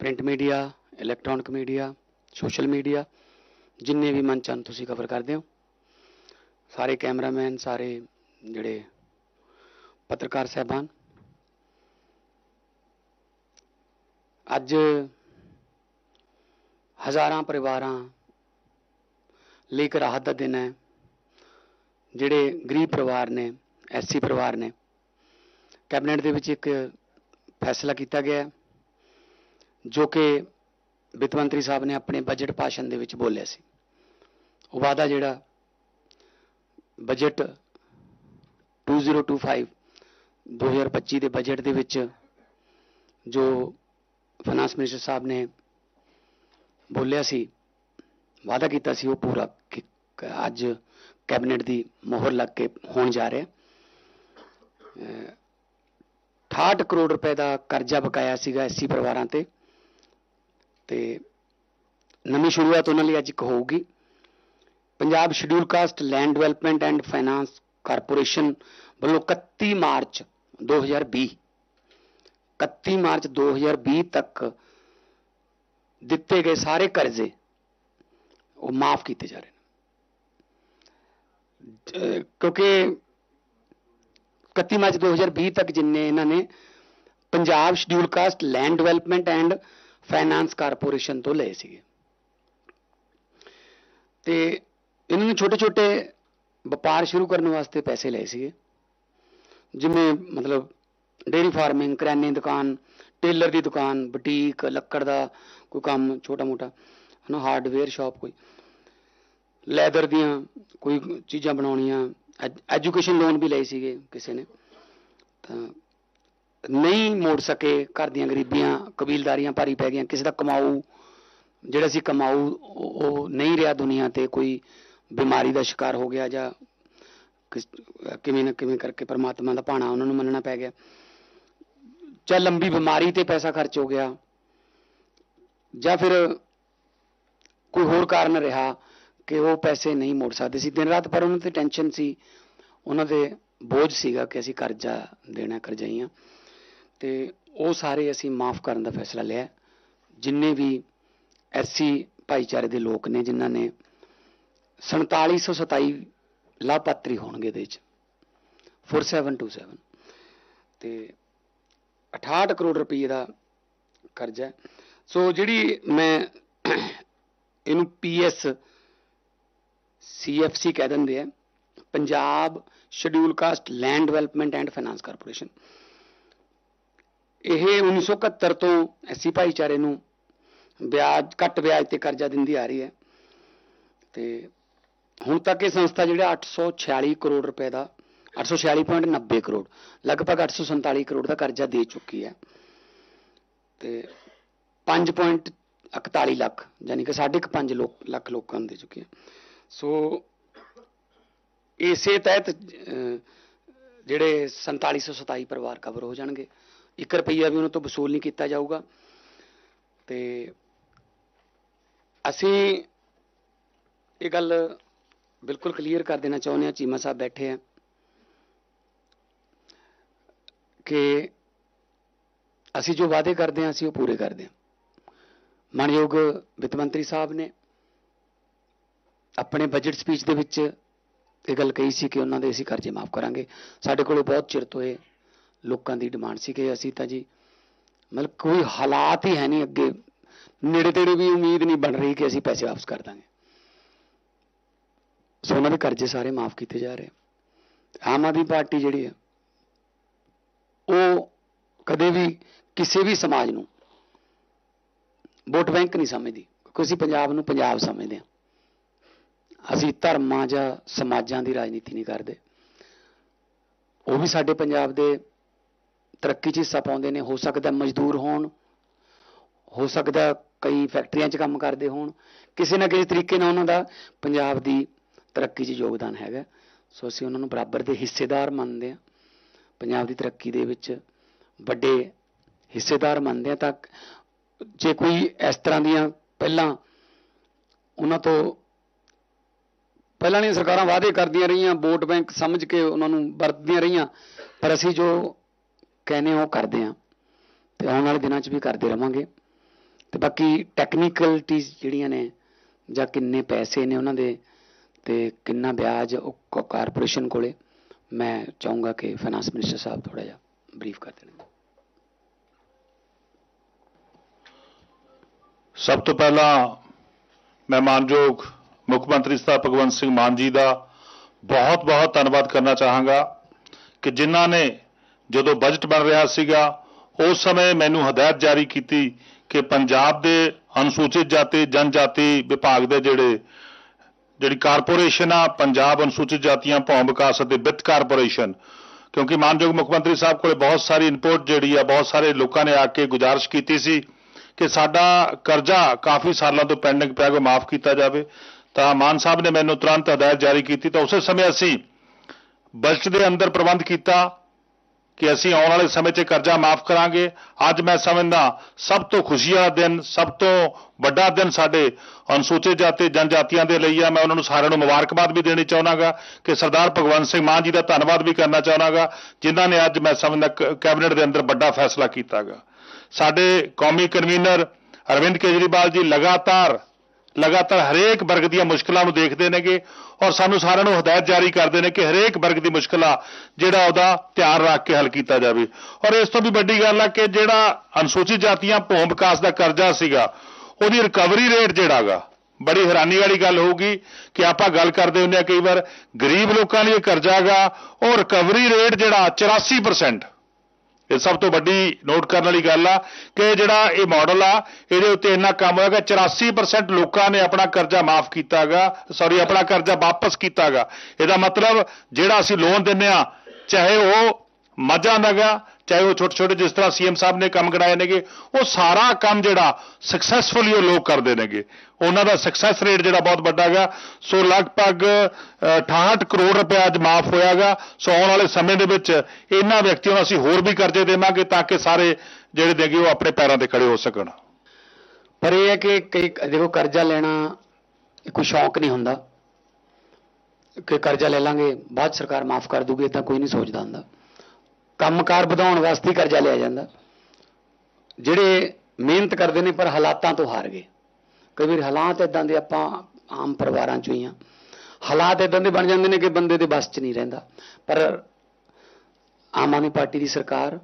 Print media electronic media social media ਜਿੰਨੇ ਵੀ ਮੰਚ ਹਨ ਤੁਸੀਂ ਕਵਰ ਕਰਦੇ ਹੋ। ਸਾਰੇ ਕੈਮਰਾਮੈਨ ਸਾਰੇ ਜਿਹੜੇ ਪੱਤਰਕਾਰ ਸਹਿਬਾਨ। ਅੱਜ ਹਜ਼ਾਰਾਂ ਪਰਿਵਾਰਾਂ ਲਈ ਇੱਕ ਰਾਹਤ ਦਾ ਦਿਨ ਹੈ। ਜਿਹੜੇ ਗਰੀਬ ਪਰਿਵਾਰ ਨੇ, ਐਸਸੀ ਪਰਿਵਾਰ ਨੇ, ਕੈਬਨਿਟ ਦੇ ਵਿੱਚ ਇੱਕ ਫੈਸਲਾ ਕੀਤਾ ਗਿਆ ਜੋ ਕਿ ਵਿੱਤ ਮੰਤਰੀ ਸਾਹਿਬ ਨੇ ਆਪਣੇ ਬਜਟ ਭਾਸ਼ਣ ਦੇ ਵਿੱਚ ਬੋਲਿਆ ਸੀ। ਉਹ ਵਾਅਦਾ ਜਿਹੜਾ ਬਜਟ 2025 2025 ਦੇ ਬਜਟ ਦੇ ਵਿੱਚ ਜੋ ਫਾਈਨਾਂਸ ਮਿਨਿਸਟਰ ਸਾਹਿਬ ਨੇ ਬੋਲਿਆ ਸੀ, ਵਾਅਦਾ ਕੀਤਾ ਸੀ, ਉਹ ਪੂਰਾ ਕੀ- ਅੱਜ ਕੈਬਨਿਟ ਦੀ ਮੋਹਰ ਲੱਗ ਕੇ ਹੋਣ ਜਾ ਰਿਹਾ। ਹੈ 68 ਕਰੋੜ ਰੁਪਏ ਦਾ ਕਰਜ਼ਾ ਬਕਾਇਆ ਸੀਗਾ ਐਸਸੀ ਪਰਿਵਾਰਾਂ ਤੇ। ਤੇ ਨਵੀਂ ਸ਼ੁਰੂਆਤ ਉਹਨਾਂ ਲਈ ਅੱਜ ਇੱਕ ਹੋਊਗੀ। Punjab schedule caste land development and finance corporation ਵੱਲੋਂ 31 ਮਾਰਚ 2020 31 ਮਾਰਚ 2020 ਤੱਕ ਦਿੱਤੇ ਗਏ ਸਾਰੇ ਕਰਜ਼ੇ ਉਹ ਮਾਫ ਕੀਤੇ ਜਾ ਰਹੇ ਨੇ। ਕਿਉਂਕਿ 31 ਮਾਰਚ 2020 ਤੱਕ ਜਿੰਨੇ ਇਹਨਾਂ ਨੇ Punjab schedule caste land development and finance corporation ਤੋਂ ਲਏ ਸੀਗੇ। ਤੇ ਇਹਨਾਂ ਨੇ ਛੋਟੇ ਛੋਟੇ ਵਪਾਰ ਸ਼ੁਰੂ ਕਰਨ ਵਾਸਤੇ ਪੈਸੇ ਲਏ ਸੀਗੇ। ਜਿਵੇਂ ਮਤਲਬ ਡੇਰੀ ਫਾਰਮਿੰਗ ਕਰਿਆਨੇ ਦੀ ਦੁਕਾਨ, ਟੇਲਰ ਦੀ ਦੁਕਾਨ, ਬੁਟੀਕ, ਲੱਕੜ ਦਾ ਕੋਈ ਕੰਮ ਛੋਟਾ ਮੋਟਾ, ਹਨਾ ਹਾਰਡਵੇਅਰ ਸ਼ਾਪ ਕੋਈ। ਲੈਦਰ ਦੀਆਂ ਕੋਈ ਚੀਜ਼ਾਂ ਬਣਾਉਣੀਆਂ ਐਜੂਕੇਸ਼ਨ ਲੋਨ ਵੀ ਲਏ ਸੀਗੇ ਕਿਸੇ ਨੇ। ਤਾਂ ਨਹੀਂ ਮੋੜ ਸਕੇ, ਘਰ ਦੀਆਂ ਗਰੀਬੀਆਂ, ਕਬੀਲਦਾਰੀਆਂ ਭਾਰੀ ਪੈ ਗਈਆਂ, ਕਿਸੇ ਦਾ ਕਮਾਊ, ਜਿਹੜਾ ਸੀ ਕਮਾਊ, ਉਹ ਨਹੀਂ ਰਿਹਾ ਦੁਨੀਆ ਤੇ ਕੋਈ ਬਿਮਾਰੀ ਦਾ ਸ਼ਿਕਾਰ ਹੋ ਗਿਆ ਜਾਂ ਕਿਸ- ਕਿਵੇਂ ਨਾ ਕਿਵੇਂ ਕਰਕੇ ਪਰਮਾਤਮਾ ਦਾ ਭਾਣਾ ਉਹਨਾਂ ਨੂੰ ਮੰਨਣਾ ਪੈ ਗਿਆ। ਚਾਹੇ ਲੰਬੀ ਬਿਮਾਰੀ ਤੇ ਪੈਸਾ ਖਰਚ ਹੋ ਗਿਆ, ਜਾਂ ਫਿਰ ਕੋਈ ਹੋਰ ਕਾਰਨ ਰਿਹਾ ਕਿ ਉਹ ਪੈਸੇ ਨਹੀਂ ਮੋੜ ਸਕਦੇ ਸੀ। ਦਿਨ ਰਾਤ ਪਰ ਉਹਨਾਂ ਤੇ ਟੈਨਸ਼ਨ ਸੀ, ਉਹਨਾਂ ਦੇ ਬੋਝ ਸੀਗਾ ਕਿ ਅਸੀਂ ਕਰਜ਼ਾ ਦੇਣਾ, ਕਰਜ਼ਾਈਆਂ। ਤੇ ਉਹ ਸਾਰੇ ਅਸੀਂ ਮਾਫ ਕਰਨ ਦਾ ਫੈਸਲਾ ਲਿਆ। ਜਿੰਨੇ ਵੀ ਐਸਸੀ ਭਾਈਚਾਰੇ ਦੇ ਲੋਕ ਨੇ, ਜਿਨ੍ਹਾਂ ਨੇ 4727 ਲਾਭਪਾਤਰੀ ਹੋਣਗੇ ਇਹਦੇ ਵਿੱਚ 4727 ਤੇ 68 ਕਰੋੜ ਰੁਪਏ ਦਾ ਕਰਜ਼ਾ ਹੈ। ਸੋ ਜਿਹੜੀ ਮੈਂ ਇਹਨੂੰ ਪੀਐਸ ਸੀਐਫਸੀ ਕਹਿ ਦਿੰਦੇ ਆ, Punjab schedule caste land development and finance corporation ਇਹ 1971 ਤੋਂ ਐਸੀ ਭਾਈਚਾਰੇ ਨੂੰ ਵਿਆਜ ਘੱਟ ਵਿਆਜ ਤੇ ਕਰਜ਼ਾ ਦਿੰਦੀ ਆ ਰਹੀ ਹੈ। ਤੇ ਹੁਣ ਤੱਕ ਇਹ ਸੰਸਥਾ ਜਿਹੜਾ 846 ਕਰੋੜ ਰੁਪਏ ਦਾ 846.90 ਕਰੋੜ ਲਗਭਗ 847 ਕਰੋੜ ਦਾ ਕਰਜ਼ਾ ਦੇ ਚੁੱਕੀ ਹੈ। ਤੇ 5.41 ਲੱਖ ਯਾਨੀ ਕਿ 5.5 ਲੋਕ ਲੱਖ ਲੋਕਾਂ ਨੂੰ ਦੇ ਚੁੱਕੀ ਹੈ। ਸੋ ਇਸੇ ਤਹਿਤ ਅਹ, ਜਿਹੜੇ 4727 ਪਰਿਵਾਰ ਕਵਰ ਹੋ ਜਾਣਗੇ। 1 ਰੁਪਈਆ ਵੀ ਉਹਨਾਂ ਤੋਂ ਵਸੂਲ ਨਹੀਂ ਕੀਤਾ ਜਾਊਗਾ। ਤੇ ਅਸੀਂ ਇਹ ਗੱਲ ਬਿਲਕੁਲ ਕਲੀਅਰ ਕਰ ਦੇਣਾ ਚਾਹੁੰਦੇ ਹਾਂ, ਚੀਮਾ ਸਾਹਿਬ ਬੈਠੇ ਆ, ਕਿ ਅਸੀਂ ਜੋ ਵਾਅਦੇ ਕਰਦੇ ਹਾਂ, ਅਸੀਂ ਉਹ ਪੂਰੇ ਕਰਦੇ ਹਾਂ। ਮਾਨਯੋਗ ਵਿੱਤ ਮੰਤਰੀ ਸਾਹਿਬ ਨੇ ਆਪਣੇ ਬਜਟ ਸਪੀਚ ਦੇ ਵਿੱਚ ਇਹ ਗੱਲ ਕਹੀ ਸੀ ਕਿ ਉਹਨਾਂ ਦੇ ਅਸੀਂ ਕਰਜ਼ੇ ਮਾਫ ਕਰਾਂਗੇ। ਸਾਡੇ ਕੋਲ ਬਹੁਤ ਚਿਰ ਤੋਂ ਇਹ ਲੋਕਾਂ ਦੀ ਡਿਮਾਂਡ ਸੀ ਕਿ ਅਸੀਂ ਤਾਂ ਜੀ, ਮਤਲਬ ਕੋਈ ਹਾਲਾਤ ਹੀ ਹੈ ਨਹੀਂ ਅੱਗੇ। ਨੇੜੇ ਤੇੜੇ ਵੀ ਉਮੀਦ ਨਹੀਂ ਬਣ ਰਹੀ ਕਿ ਅਸੀਂ ਪੈਸੇ ਵਾਪਸ ਕਰ ਦਾਂਗੇ। ਸੋ ਉਹਨਾਂ ਦੇ ਕਰਜ਼ੇ ਸਾਰੇ ਮਾਫ ਕੀਤੇ ਜਾ ਰਹੇ। ਆਮ ਆਦਮੀ ਪਾਰਟੀ ਜਿਹੜੀ ਹੈ, ਉਹ ਕਦੇ ਵੀ ਕਿਸੇ ਵੀ ਸਮਾਜ ਨੂੰ ਵੋਟ ਬੈਂਕ ਨਹੀਂ ਸਮਝਦੀ। ਕਿਉਂਕਿ ਅਸੀਂ ਪੰਜਾਬ ਨੂੰ ਪੰਜਾਬ ਸਮਝਦੇ ਹਾਂ। ਅਸੀਂ ਧਰਮਾਂ ਜਾਂ ਸਮਾਜਾਂ ਦੀ ਰਾਜਨੀਤੀ ਨਹੀਂ ਕਰਦੇ। ਉਹ ਵੀ ਸਾਡੇ ਪੰਜਾਬ ਦੇ ਤਰੱਕੀ 'ਚ ਹਿੱਸਾ ਪਾਉਂਦੇ ਨੇ, ਹੋ ਸਕਦਾ ਮਜ਼ਦੂਰ ਹੋਣ, ਹੋ ਸਕਦਾ ਕਈ ਫੈਕਟਰੀਆਂ 'ਚ ਕੰਮ ਕਰਦੇ ਹੋਣ, ਕਿਸੇ ਨਾ ਕਿਸੇ ਤਰੀਕੇ ਨਾਲ ਉਹਨਾਂ ਦਾ ਪੰਜਾਬ ਦੀ ਤਰੱਕੀ 'ਚ ਯੋਗਦਾਨ ਹੈਗਾ। ਸੋ ਅਸੀਂ ਉਹਨਾਂ ਨੂੰ ਬਰਾਬਰ ਦੇ ਹਿੱਸੇਦਾਰ ਮੰਨਦੇ ਹਾਂ। ਪੰਜਾਬ ਦੀ ਤਰੱਕੀ ਦੇ ਵਿੱਚ ਵੱਡੇ ਹਿੱਸੇਦਾਰ ਮੰਨਦੇ ਹਾਂ ਤਾਂ ਜੇ ਕੋਈ ਇਸ ਤਰ੍ਹਾਂ ਦੀਆਂ ਪਹਿਲਾਂ ਉਹਨਾਂ ਤੋਂ ਪਹਿਲਾਂ ਦੀਆਂ ਸਰਕਾਰਾਂ ਵਾਅਦੇ ਕਰਦੀਆਂ ਰਹੀਆਂ, ਵੋਟ ਬੈਂਕ ਸਮਝ ਕੇ ਉਹਨਾਂ ਨੂੰ ਵਰਤਦੀਆਂ ਰਹੀਆਂ, ਪਰ ਅਸੀਂ ਜੋ ਕਹਿੰਦੇ ਹਾਂ, ਉਹ ਕਰਦੇ ਹਾਂ। ਤੇ ਆਉਣ ਵਾਲੇ ਦਿਨਾਂ 'ਚ ਵੀ ਕਰਦੇ ਰਵਾਂਗੇ। ਤੇ ਬਾਕੀ ਟੈਕਨੀਕਲਟੀਜ਼ ਜਿਹੜੀਆਂ ਨੇ, ਜਾਂ ਕਿੰਨੇ ਪੈਸੇ ਨੇ ਉਹਨਾਂ ਦੇ, ਤੇ ਕਿੰਨਾ ਵਿਆਜ ਉਹ ਕਾਰਪੋਰੇਸ਼ਨ ਕੋਲੇ, ਮੈਂ ਚਾਹੂੰਗਾ ਕਿ ਫਾਈਨਾਂਸ ਮਿਨਿਸਟਰ ਸਾਹਿਬ ਥੋੜਾ ਜਿਹਾ ਬਰੀਫ ਕਰ ਦੇਣ। ਸਭ ਤੋਂ ਪਹਿਲਾਂ ਮੈਂ ਮਾਨਯੋਗ ਮੁੱਖ ਮੰਤਰੀ ਸਾਹਿਬ ਭਗਵੰਤ ਸਿੰਘ ਮਾਨ ਜੀ ਦਾ ਬਹੁਤ-ਬਹੁਤ ਧੰਨਵਾਦ ਕਰਨਾ ਚਾਹਾਂਗਾ ਕਿ ਜਿਨ੍ਹਾਂ ਨੇ ਜਦੋਂ ਬਜਟ ਬਣ ਰਿਹਾ ਸੀਗਾ, ਉਸ ਸਮੇਂ ਮੈਨੂੰ ਹਦਾਇਤ ਜਾਰੀ ਕੀਤੀ ਕਿ ਪੰਜਾਬ ਦੇ ਅਨੁਸੂਚਿਤ ਜਾਤੀ, ਜਨਜਾਤੀ ਵਿਭਾਗ ਦੇ ਜਿਹੜੇ, ਜਿਹੜੀ ਕਾਰਪੋਰੇਸ਼ਨ ਆ, ਪੰਜਾਬ ਅਨੁਸੂਚਿਤ ਜਾਤੀਆਂ ਭੌਂ ਵਿਕਾਸ ਅਤੇ ਵਿੱਤ ਕਾਰਪੋਰੇਸ਼ਨ, ਕਿਉਂਕਿ ਮਾਨਯੋਗ ਮੁੱਖ ਮੰਤਰੀ ਸਾਹਿਬ ਕੋਲੇ ਬਹੁਤ ਸਾਰੀ ਇਨਪੁਟ ਜਿਹੜੀ ਆ, ਬਹੁਤ ਸਾਰੇ ਲੋਕਾਂ ਨੇ ਆ ਕੇ ਗੁਜ਼ਾਰਿਸ਼ ਕੀਤੀ ਸੀ ਕਿ ਸਾਡਾ ਕਰਜ਼ਾ ਕਾਫੀ ਸਾਲਾਂ ਤੋਂ ਪੈਂਡਿੰਗ ਪਿਆ ਕੋ ਮਾਫ ਕੀਤਾ ਜਾਵੇ। ਤਾਂ ਮਾਨ ਸਾਹਿਬ ਨੇ ਮੈਨੂੰ ਤੁਰੰਤ ਹਦਾਇਤ ਜਾਰੀ ਕੀਤੀ। ਤਾਂ ਉਸੇ ਸਮੇਂ ਅਸੀਂ ਬਜਟ ਦੇ ਅੰਦਰ ਪ੍ਰਬੰਧ ਕੀਤਾ। ਕਿ ਅਸੀਂ ਆਉਣ ਵਾਲੇ ਸਮੇਂ 'ਚ ਕਰਜ਼ਾ ਮਾਫ ਕਰਾਂਗੇ। ਅੱਜ ਮੈਂ ਸਮਝਦਾ ਸਭ ਤੋਂ ਖੁਸ਼ੀ ਵਾਲਾ ਦਿਨ, ਸਭ ਤੋਂ ਵੱਡਾ ਦਿਨ ਸਾਡੇ ਅਨੁਸੂਚਿਤ ਜਾਤੀ, ਜਨਜਾਤੀਆਂ ਦੇ ਲਈ ਆ। ਮੈਂ ਉਹਨਾਂ ਨੂੰ ਸਾਰਿਆਂ ਨੂੰ ਮੁਬਾਰਕਬਾਦ ਵੀ ਦੇਣੀ ਚਾਹਣਾਗਾ ਕਿ ਸਰਦਾਰ ਭਗਵੰਤ ਸਿੰਘ ਮਾਨ ਜੀ ਦਾ ਧੰਨਵਾਦ ਵੀ ਕਰਨਾ ਚਾਹਣਾਗਾ ਜਿਨ੍ਹਾਂ ਨੇ ਅੱਜ ਮੈਂ ਸਮਝਦਾ ਕ- ਕੈਬਨਿਟ ਦੇ ਅੰਦਰ ਵੱਡਾ ਫੈਸਲਾ ਕੀਤਾਗਾ। ਸਾਡੇ ਕੌਮੀ ਕਨਵੀਨਰ ਅਰਵਿੰਦ ਕੇਜਰੀਵਾਲ ਜੀ ਲਗਾਤਾਰ ਲਗਾਤਾਰ ਹਰੇਕ ਵਰਗ ਦੀਆਂ ਮੁਸ਼ਕਲਾਂ ਨੂੰ ਦੇਖਦੇ ਨੇਗੇ ਔਰ ਸਾਨੂੰ ਸਾਰਿਆਂ ਨੂੰ ਹਦਾਇਤ ਜਾਰੀ ਕਰਦੇ ਨੇ ਕਿ ਹਰੇਕ ਵਰਗ ਦੀ ਮੁਸ਼ਕਲਾਂ ਜਿਹੜਾ ਉਹਦਾ ਧਿਆਨ ਰੱਖ ਕੇ ਹੱਲ ਕੀਤਾ ਜਾਵੇ। ਔਰ ਇਸ ਤੋਂ ਵੀ ਵੱਡੀ ਗੱਲ ਆ ਕਿ ਜਿਹੜਾ ਅਨੁਸੂਚਿਤ ਜਾਤੀਆਂ ਭੌਂ ਵਿਕਾਸ ਦਾ ਕਰਜ਼ਾ ਸੀਗਾ, ਉਹਦੀ ਰਿਕਵਰੀ ਰੇਟ ਜਿਹੜਾਗਾ, ਬੜੀ ਹੈਰਾਨੀ ਵਾਲੀ ਗੱਲ ਹੋਊਗੀ ਕਿ ਆਪਾਂ ਗੱਲ ਕਰਦੇ ਹੁੰਦੇ ਆ ਕਈ ਵਾਰ ਗਰੀਬ ਲੋਕਾਂ ਲਈ ਇਹ ਕਰਜ਼ਾ ਹੈਗਾ ਉਹ ਰਿਕਵਰੀ ਰੇਟ ਜਿਹੜਾ 84% ਇਹ ਸਭ ਤੋਂ ਵੱਡੀ ਨੋਟ ਕਰਨ ਵਾਲੀ ਗੱਲ ਆ ਕਿ ਜਿਹੜਾ ਇਹ ਮਾਡਲ ਆ, ਇਹਦੇ ਉੱਤੇ ਇੰਨਾ ਕੰਮ ਹੋਏਗਾ 84% ਲੋਕਾਂ ਨੇ ਆਪਣਾ ਕਰਜ਼ਾ ਮਾਫ ਕੀਤਾਗਾ ਸੌਰੀ ਆਪਣਾ ਕਰਜ਼ਾ ਵਾਪਸ ਕੀਤਾਗਾ। ਇਹਦਾ ਮਤਲਬ ਜਿਹੜਾ ਅਸੀਂ ਲੋਨ ਦਿੰਨੇ ਆ, ਚਾਹੇ ਉਹ ਮੱਝਾਂ ਦਾਗਾ ਚਾਹੇ ਉਹ ਛੋਟੇ ਛੋਟੇ ਜਿਸ ਤਰ੍ਹਾਂ ਸੀਐਮ ਸਾਹਿਬ ਨੇ ਕੰਮ ਕਰਾਏ ਨੇਗੇ, ਉਹ ਸਾਰਾ ਕੰਮ ਜਿਹੜਾ ਸਕਸੈਸਫੁਲੀ ਉਹ ਲੋਕ ਕਰਦੇ ਨੇਗੇ। ਉਹਨਾਂ ਦਾ ਸਕਸੈਸ ਰੇਟ ਜਿਹੜਾ ਬਹੁਤ ਵੱਡਾ ਹੈਗਾ। ਸੋ ਲਗਭਗ ਅ, 68 ਕਰੋੜ ਰੁਪਏ ਅੱਜ ਮਾਫ ਹੋਇਆ ਹੋਇਆਗਾ ਸੋ ਆਉਣ ਵਾਲੇ ਸਮੇਂ ਦੇ ਵਿੱਚ ਇਹਨਾਂ ਵਿਅਕਤੀਆਂ ਨੂੰ ਅਸੀਂ ਹੋਰ ਵੀ ਕਰਜ਼ੇ ਦੇਵਾਂਗੇ ਤਾਂ ਕਿ ਸਾਰੇ ਜਿਹੜੇ ਦੇਗੇ ਉਹ ਆਪਣੇ ਪੈਰਾਂ ਤੇ ਖੜੇ ਹੋ ਸਕਣ। ਪਰ ਇਹ ਹੈ ਕਿ ਕਈ ਦੇਖੋ ਕਰਜ਼ਾ ਲੈਣਾ ਕੋਈ ਸ਼ੌਕ ਨਹੀਂ ਹੁੰਦਾ। ਕਿ ਕਰਜ਼ਾ ਲੈ ਲਾਂਗੇ ਬਾਅਦ 'ਚ ਸਰਕਾਰ ਮਾਫ ਕਰ ਦੂਗੀ ਤਾਂ ਕੋਈ ਨਹੀਂ ਸੋਚਦਾ ਹੁੰਦਾ। ਕੰਮਕਾਰ ਵਧਾਉਣ ਵਾਸਤੇ ਕਰਜ਼ਾ ਲਿਆ ਜਾਂਦਾ। ਜਿਹੜੇ ਮਿਹਨਤ ਕਰਦੇ ਨੇ ਪਰ ਹਾਲਾਤਾਂ ਤੋਂ ਹਾਰ ਗਏ। ਕਈ ਵਾਰ ਹਾਲਾਤ ਇਦਾਂ ਦੇ ਆਪਾਂ ਆਮ ਪਰਿਵਾਰਾਂ ਚੋਂ ਹੀ ਆ। ਹਾਲਾਤ ਇਦਾਂ ਦੇ ਬਣ ਜਾਂਦੇ ਨੇ ਕਿ ਬੰਦੇ ਦੇ ਬਸ 'ਚ ਨਹੀਂ ਰਹਿੰਦਾ। ਪਰ ਆਮ ਆਦਮੀ ਪਾਰਟੀ ਦੀ ਸਰਕਾਰ,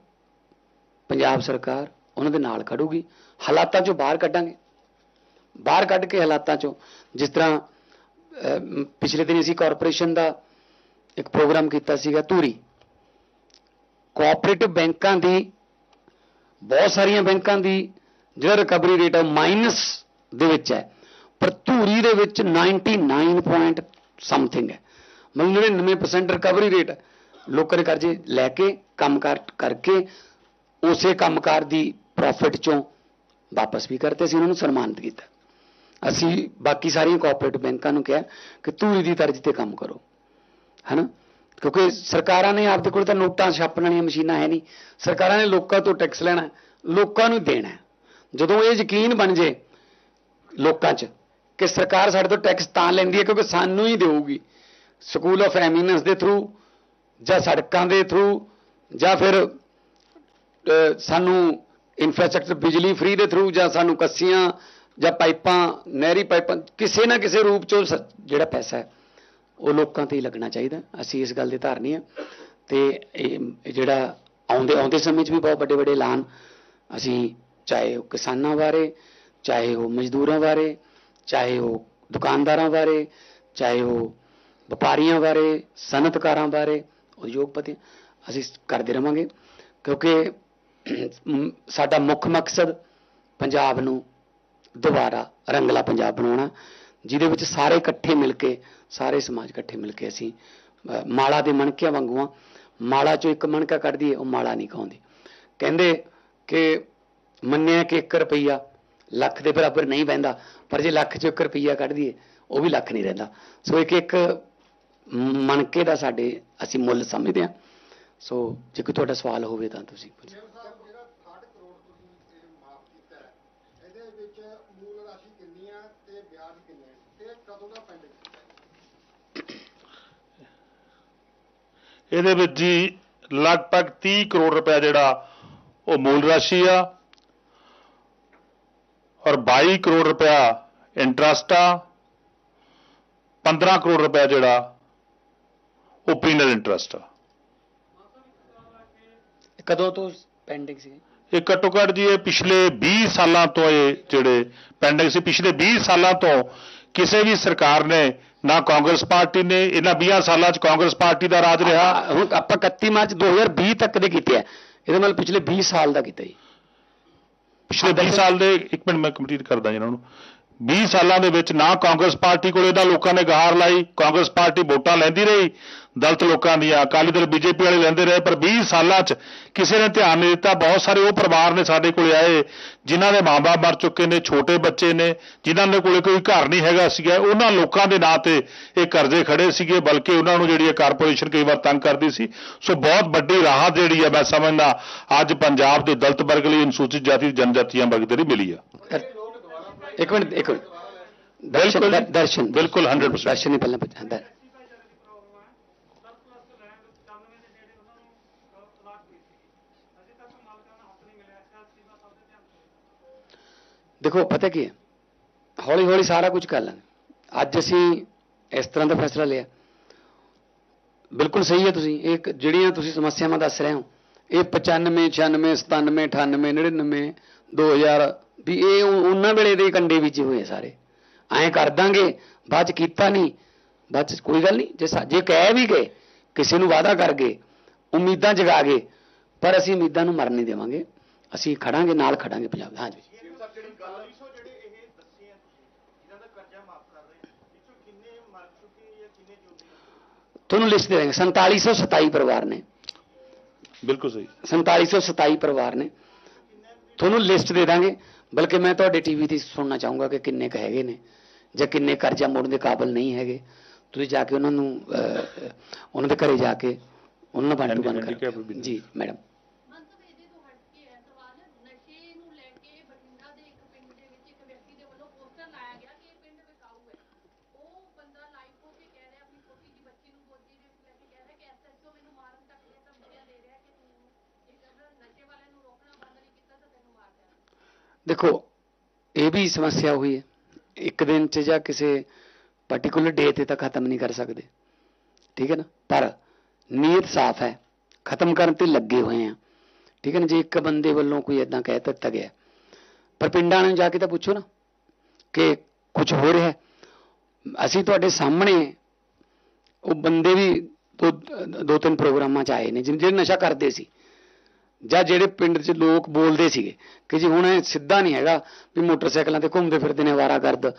ਪੰਜਾਬ ਸਰਕਾਰ ਉਹਨਾਂ ਦੇ ਨਾਲ ਖੜੂਗੀ। ਹਾਲਾਤਾਂ ਚੋਂ ਬਾਹਰ ਕੱਢਾਂਗੇ। ਬਾਹਰ ਕੱਢ ਕੇ ਹਾਲਾਤਾਂ ਚੋਂ ਜਿਸ ਤਰ੍ਹਾਂ ਪਿਛਲੇ ਦਿਨ ਅਸੀਂ ਕਾਰਪੋਰੇਸ਼ਨ ਦਾ ਇੱਕ ਪ੍ਰੋਗਰਾਮ ਕੀਤਾ ਸੀਗਾ ਧੂਰੀ। ਕੋਆਪਰੇਟਿਵ ਬੈਂਕਾਂ ਦੀ, ਬਹੁਤ ਸਾਰੀਆਂ ਬੈਂਕਾਂ ਦੀ ਜਿਹੜਾ ਰਿਕਵਰੀ ਰੇਟ ਆ ਮਾਈਨਸ ਦੇ ਵਿੱਚ ਹੈ। ਪਰ ਧੂਰੀ ਦੇ ਵਿੱਚ 99 ਪੁਆਇੰਟ ਸਮਥਿੰਗ ਹੈ। ਮਤਲਬ 99% ਰਿਕਵਰੀ ਰੇਟ ਹੈ, ਲੋਕਾਂ ਦੇ ਕਰਜ਼ੇ ਲੈ ਕੇ ਕੰਮਕਾਰ ਕਰਕੇ, ਉਸੇ ਕੰਮਕਾਰ ਦੀ ਪ੍ਰੋਫਿਟ ਚੋਂ ਵਾਪਸ ਵੀ ਕਰਤੇ ਸੀ, ਉਹਨਾਂ ਨੂੰ ਸਨਮਾਨਿਤ ਕੀਤਾ। ਅਸੀਂ ਬਾਕੀ ਸਾਰੀਆਂ ਕੋਆਪਰੇਟਿਵ ਬੈਂਕਾਂ ਨੂੰ ਕਿਹਾ ਕਿ ਧੂਰੀ ਦੀ ਤਰਜ਼ ਤੇ ਕੰਮ ਕਰੋ। ਹੈਨਾ? ਕਿਉਂਕਿ ਸਰਕਾਰਾਂ ਨੇ ਆਪਦੇ ਕੋਲ ਤਾਂ ਨੋਟਾਂ ਛਾਪਣ ਵਾਲੀਆਂ ਮਸ਼ੀਨਾਂ ਹੈ ਨਹੀਂ। ਸਰਕਾਰਾਂ ਨੇ ਲੋਕਾਂ ਤੋਂ ਟੈਕਸ ਲੈਣਾ ਲੋਕਾਂ ਨੂੰ ਦੇਣਾ ਜਦੋਂ ਇਹ ਯਕੀਨ ਬਣ ਜੇ ਲੋਕਾਂ 'ਚ ਕਿ ਸਰਕਾਰ ਸਾਡੇ ਤੋਂ ਟੈਕਸ ਤਾਂ ਲੈਂਦੀ ਹੈ ਕਿਉਂਕਿ ਸਾਨੂੰ ਹੀ ਦੇਊਗੀ। ਸਕੂਲ ਆਫ ਐਮੀਨੈਂਸ ਦੇ ਥਰੂ ਜਾਂ ਸੜਕਾਂ ਦੇ ਥਰੂ ਜਾਂ ਫਿਰ ਸਾਨੂੰ ਇਨਫਰਾਸਟ੍ਰਕਚਰ ਬਿਜਲੀ ਫ੍ਰੀ ਦੇ ਥਰੂ ਜਾਂ ਸਾਨੂੰ ਕੱਸੀਆਂ ਜਾਂ ਪਾਈਪਾਂ, ਨਹਿਰੀ ਪਾਈਪਾਂ, ਕਿਸੇ ਨਾ ਕਿਸੇ ਰੂਪ 'ਚੋਂ ਸ- ਜਿਹੜਾ ਪੈਸਾ ਹੈ, ਉਹ ਲੋਕਾਂ ਤੇ ਹੀ ਲੱਗਣਾ ਚਾਹੀਦਾ। ਅਸੀਂ ਇਸ ਗੱਲ ਦੇ ਧਾਰਨੀ ਆ ਤੇ ਇਹ ਇਹ ਜਿਹੜਾ ਆਉਂਦੇ ਆਉਂਦੇ ਸਮੇਂ 'ਚ ਵੀ ਬਹੁਤ ਵੱਡੇ ਵੱਡੇ ਐਲਾਨ ਅਸੀਂ ਚਾਹੇ ਉਹ ਕਿਸਾਨਾਂ ਬਾਰੇ ਚਾਹੇ ਉਹ ਮਜ਼ਦੂਰਾਂ ਬਾਰੇ, ਚਾਹੇ ਉਹ ਦੁਕਾਨਦਾਰਾਂ ਬਾਰੇ, ਚਾਹੇ ਉਹ ਵਪਾਰੀਆਂ ਬਾਰੇ ਸਨਅਤਕਾਰਾਂ ਬਾਰੇ, ਉਦਯੋਗਪਤੀ, ਅਸੀਂ ਕਰਦੇ ਰਵਾਂਗੇ। ਕਿਉਂਕਿ ਸਾਡਾ ਮੁੱਖ ਮਕਸਦ ਪੰਜਾਬ ਨੂੰ ਦੁਬਾਰਾ ਰੰਗਲਾ ਪੰਜਾਬ ਬਣਾਉਣਾ, ਜਿਹਦੇ ਵਿੱਚ ਸਾਰੇ ਇਕੱਠੇ ਮਿਲ ਕੇ, ਸਾਰੇ ਸਮਾਜ ਇਕੱਠੇ ਮਿਲ ਕੇ ਅਸੀਂ ਮਾਲਾ ਦੇ ਮਣਕਿਆਂ ਵਾਂਗੂ ਆ ਮਾਲਾ ਚੋਂ ਇੱਕ ਮਣਕਾ ਕੱਢਦੀ ਹੈ, ਉਹ ਮਾਲਾ ਨਹੀਂ ਖਾਉਂਦੀ। ਕਹਿੰਦੇ ਕਿ ਮੰਨਿਆ ਕਿ 1 ਰੁਪਈਆ ਲੱਖ ਦੇ ਬਰਾਬਰ ਨਹੀਂ ਬਹਿੰਦਾ ਪਰ ਜੇ ਲੱਖ ਚੋਂ 1 ਰੁਪਈਆ ਕੱਢ ਦਈਏ ਉਹ ਵੀ ਲੱਖ ਨਹੀਂ ਰਹਿੰਦਾ। ਸੋ ਇੱਕ ਇੱਕ ਮਣਕੇ ਦਾ ਸਾਡੇ ਅਸੀਂ ਮੁੱਲ ਸਮਝਦੇ ਹਾਂ। ਸੋ ਜੇ ਕੋਈ ਤੁਹਾਡਾ ਸਵਾਲ ਹੋਵੇ ਤਾਂ ਤੁਸੀਂ ਪੁੱਛੋ ਮੇਅਰ ਸਾਹਿਬ ਜਿਹੜਾ 60 ਕਰੋੜ ਤੁਸੀਂ ਇਹ ਮਾਫ ਕੀਤਾ ਹੈ ਇਹਦੇ ਵਿੱਚ ਮੂਲ ਰਾਸ਼ੀ ਕਿੰਨੀ ਆ ਤੇ ਵਿਆਜ ਕਿੰਨਾ? ਹੈ ਤੇ ਕਦੋਂ ਦਾ ਪੈਂਡਿੰਗ ਇਹਦੇ ਵਿੱਚ ਜੀ ਲਗਭਗ 30 ਕਰੋੜ ਰੁਪਏ ਜਿਹੜਾ ਉਹ ਮੂਲ ਰਾਸ਼ੀ ਆ ਔਰ 22 ਕਰੋੜ ਰੁਪਇਆ ਇੰਟਰਸਟ ਆ 15 ਕਰੋੜ ਰੁਪਇਆ ਜਿਹੜਾ ਉਹ ਪੀਨਲ ਇੰਟਰਸਟ। ਆ ਕਦੋਂ ਤੋਂ ਪੈਂਡਿੰਗ ਸੀ ਇਹ ਘੱਟੋ ਘੱਟ ਜੀ ਇਹ ਪਿਛਲੇ 20 ਸਾਲਾਂ ਤੋਂ ਇਹ ਜਿਹੜੇ ਪੈਂਡਿੰਗ ਸੀ। ਪਿਛਲੇ 20 ਸਾਲਾਂ ਤੋਂ ਕਿਸੇ ਵੀ ਸਰਕਾਰ ਨੇ ਨਾ ਕਾਂਗਰਸ ਪਾਰਟੀ ਨੇ ਇਹਨਾਂ 20 ਸਾਲਾਂ 'ਚ ਕਾਂਗਰਸ ਪਾਰਟੀ ਦਾ ਰਾਜ ਰਿਹਾ। ਹੁਣ ਆਪਾਂ 31 ਮਾਰਚ 2020 ਤੱਕ ਦੇ ਕੀਤੇ ਆ। ਇਹਦੇ ਨਾਲ ਪਿਛਲੇ 20 ਸਾਲ ਦਾ ਕੀਤਾ ਜੀ। ਪਿਛਲੇ 20 ਸਾਲ ਦੇ, ਇੱਕ ਮਿੰਟ ਮੈਂ ਕੰਪਲੀਟ ਕਰਦਾ ਜੀ ਇਹਨਾਂ ਨੂੰ। 20 ਸਾਲਾਂ ਦੇ ਵਿੱਚ ਨਾ ਕਾਂਗਰਸ ਪਾਰਟੀ ਕੋਲ ਇਹਦਾ ਲੋਕਾਂ ਨੇ ਗਹਾਰ ਲਾਈ, ਕਾਂਗਰਸ ਪਾਰਟੀ ਵੋਟਾਂ ਲੈਂਦੀ ਰਹੀ ਦਲਿਤ ਲੋਕਾਂ ਦੀਆਂ ਅਕਾਲੀ ਦਲ ਬੀਜੇਪੀ ਵਾਲੇ ਲੈਂਦੇ ਰਹੇ ਪਰ 20 ਸਾਲਾਂ 'ਚ ਕਿਸੇ ਨੇ ਧਿਆਨ ਨਹੀਂ ਦਿੱਤਾ। ਬਹੁਤ ਸਾਰੇ ਉਹ ਪਰਿਵਾਰ ਨੇ ਸਾਡੇ ਕੋਲੇ ਆਏ ਜਿਨ੍ਹਾਂ ਦੇ ਮਾਪੇ ਮਰ ਚੁੱਕੇ ਨੇ ਛੋਟੇ ਬੱਚੇ ਨੇ ਜਿਨ੍ਹਾਂ ਦੇ ਕੋਲੇ ਕੋਈ ਘਰ ਨਹੀਂ ਹੈਗਾ ਸੀਗਾ। ਉਹਨਾਂ ਲੋਕਾਂ ਦੇ ਨਾਂ ਤੇ ਇਹ ਕਰਜ਼ੇ ਖੜੇ ਸੀਗੇ ਬਲਕਿ ਉਹਨਾਂ ਨੂੰ ਜਿਹੜੀ ਇਹ ਕਾਰਪੋਰੇਸ਼ਨ ਕਈ ਵਾਰ ਤੰਗ ਕਰਦੀ ਸੀ। ਸੋ ਬਹੁਤ ਵੱਡੀ ਰਾਹਤ ਜਿਹੜੀ ਹੈ ਮੈਂ ਸਮਝਦਾ ਅੱਜ ਪੰਜਾਬ ਦੇ ਦਲਿਤ ਵਰਗ ਲਈ ਅਨੁਸੂਚਿਤ ਜਾਤੀ ਜਨਜਾਤੀਆਂ ਵਰਗ ਦੇ ਲਈ ਮਿਲੀ ਆ। ਇੱਕ ਮਿੰਟ ਇੱਕ ਮਿੰਟ। ਦਰਸ਼ਨ ਬਿਲਕੁਲ। ਜੀ। ਦਰ- ਦਰਸ਼ਨ। ਬਿਲਕੁਲ 100% ਦਰਸ਼ਨ ਹੀ ਪਹਿਲਾਂ ਪੁੱਛਿਆ ਦੇਖੋ, ਪਤਾ ਕੀ ਹੈ? ਹੌਲੀ ਹੌਲੀ ਸਾਰਾ ਕੁਝ ਕਰ ਲਾਂਗੇ। ਅੱਜ ਅਸੀਂ ਇਸ ਤਰ੍ਹਾਂ ਦਾ ਫੈਸਲਾ ਲਿਆ। ਬਿਲਕੁਲ ਸਹੀ ਹੈ ਤੁਸੀਂ। ਇਹ ਜਿਹੜੀਆਂ ਤੁਸੀਂ ਸਮੱਸਿਆਵਾਂ ਦੱਸ ਰਹੇ ਹੋ, ਇਹ 95 96 97 98 99 2000 ਵੀ ਇਹ ਉਹਨਾਂ ਵੇਲੇ ਦੇ ਕੰਡੇ ਵਿੱਚ ਹੀ ਹੋਏ ਸਾਰੇ। ਐਂ ਕਰ ਦਾਂਗੇ, ਬਾਅਦ ਚ ਕੀਤਾ ਨਹੀਂ। ਬਾਅਦ ਚ ਕੋਈ ਗੱਲ ਨਹੀਂ। ਜੇ ਸਾ- ਜੇ ਕਹਿ ਵੀ ਗਏ, ਕਿਸੇ ਨੂੰ ਵਾਅਦਾ ਕਰ ਗਏ ਉਮੀਦਾਂ ਜਗਾ ਗਏ ਪਰ ਅਸੀਂ ਉਮੀਦਾਂ ਨੂੰ ਮਰਨ ਨਹੀਂ ਦੇਵਾਂਗੇ। ਅਸੀਂ ਖੜਾਂਗੇ ਨਾਲ ਖੜਾਂਗੇ ਪੰਜਾਬ ਦਾ। ਹਾਂਜੀ। ਜਿਹੜੀ ਗੱਲ ਜਿਹੜੇ ਇਹ ਦੱਸੇ ਆ ਤੁਸੀਂ ਇਹਨਾਂ ਦਾ ਕਰਜ਼ਾ ਮਾਫ ਕਰ ਰਹੇ ਵਿੱਚੋਂ ਕਿੰਨੇ ਮਰ ਚੁੱਕੇ ਜਾਂ ਕਿੰਨੇ ਜਿਉਂਦੇ ਤੁਹਾਨੂੰ ਲਿਸਟ ਦੇ ਦਾਂਗੇ। 4727 ਪਰਿਵਾਰ ਨੇ। ਬਿਲਕੁਲ ਸਹੀ। 4727 ਪਰਿਵਾਰ ਨੇ। ਤੁਹਾਨੂੰ ਲਿਸਟ ਦੇ ਦਾਂਗੇ। ਬਲਕਿ ਮੈਂ ਤੁਹਾਡੇ ਟੀਵੀ ਤੇ ਸੁਣਨਾ ਚਾਹੂੰਗਾ ਕਿ ਕਿੰਨੇ ਕੁ ਹੈਗੇ ਨੇ ਜਾਂ ਕਿੰਨੇ ਕਰਜ਼ਾ ਮੋੜਨ ਦੇ ਕਾਬਿਲ ਨਹੀਂ ਹੈਗੇ। ਤੁਸੀਂ ਜਾ ਕੇ ਉਹਨਾਂ ਨੂੰ ਉਹਨਾਂ ਦੇ ਘਰੇ ਜਾ ਕੇ ਉਹਨਾਂ ਬੰਨ Handicap ਕਰ। ਜੀ ਮੈਡਮ ਮੰਤਵ ਇਹਦੇ ਤੋਂ ਹਟ ਕੇ ਹੈ ਸਵਾਲ ਨਸ਼ੇ ਨੂੰ ਲੈ ਕੇ ਬਠਿੰਡਾ ਦੇ ਇੱਕ ਪਿੰਡ ਦੇ ਵਿੱਚ ਇੱਕ ਵਿਅਕਤੀ ਦੇ ਵੱਲੋਂ ਪੋਸਟਰ ਲਾਇਆ ਗਿਆ ਕਿ ਇਹ ਪਿੰਡ ਵਿਕਾਊ ਹੈ ਉਹ ਬੰਦਾ ਲਾਈਵ ਹੋ ਕੇ ਕਹਿ ਰਿਹਾ ਆਪਣੀ ਛੋਟੀ ਜਿਹੀ ਬੱਚੀ ਨੂੰ ਗੋਦੀ ਦੇ ਵਿੱਚ ਲੈ ਕੇ ਕਹਿ ਰਿਹਾ ਕਿ ਐਸਐਚਓ ਮੈਨੂੰ ਮਾਰਨ ਤੱਕ ਦੀਆਂ ਧਮਕੀਆਂ ਦੇ ਰਿਹਾ ਕਿ ਤੂੰ ਇਹ ਅਗਰ ਨਸ਼ੇ ਵਾਲਿਆਂ ਨੂੰ ਰੋਕਣਾ ਬੰਦ ਨਹੀਂ ਕੀਤਾ ਤਾਂ ਤੈਨੂੰ ਮਾਰ ਦੇਣਾ ਦੇਖੋ ਇਹ ਵੀ ਸਮੱਸਿਆ ਹੋਈ ਹੈ। ਇੱਕ ਦਿਨ ਚ ਜਾਂ ਕਿਸੇ ਪਾਰਟਿਕੂਲਰ ਡੇ ਤੇ ਤਾਂ ਖਤਮ ਨਹੀਂ ਕਰ ਸਕਦੇ। ਠੀਕ ਹੈ ਨਾ? ਪਰ ਨੀਅਤ ਸਾਫ਼ ਹੈ, ਖਤਮ ਕਰਨ ਤੇ ਲੱਗੇ ਹੋਏ ਆ ਠੀਕ ਹੈ ਨਾ, ਜੇ ਇੱਕ ਬੰਦੇ ਵੱਲੋਂ ਕੋਈ ਇਦਾਂ ਕਹਿ ਦਿੱਤਾ ਗਿਆ, ਪਰ ਪਿੰਡਾਂ ਨੂੰ ਜਾ ਕੇ ਤਾਂ ਪੁੱਛੋ ਨਾ ਕਿ ਕੁਝ ਹੋ ਰਿਹਾ ਅਸੀਂ ਤੁਹਾਡੇ ਸਾਹਮਣੇ ਉਹ ਬੰਦੇ ਵੀ ਦੋ ਦੋ ਤਿੰਨ ਪ੍ਰੋਗਰਾਮਾਂ ਚ ਆਏ ਨੇ ਜਿਹਨ- ਜਿਹੜੇ ਨਸ਼ਾ ਕਰਦੇ ਸੀ, ਜਾਂ ਜਿਹੜੇ ਪਿੰਡ 'ਚ ਲੋਕ ਬੋਲਦੇ ਸੀਗੇ ਕਿ ਜੀ ਹੁਣ ਇਹ ਸਿੱਧਾ ਨਹੀਂ ਹੈਗਾ ਵੀ ਮੋਟਰਸਾਈਕਲਾਂ ਤੇ ਘੁੰਮਦੇ ਫਿਰਦੇ ਨੇ, ਆਵਾਰਾਗਰਦ,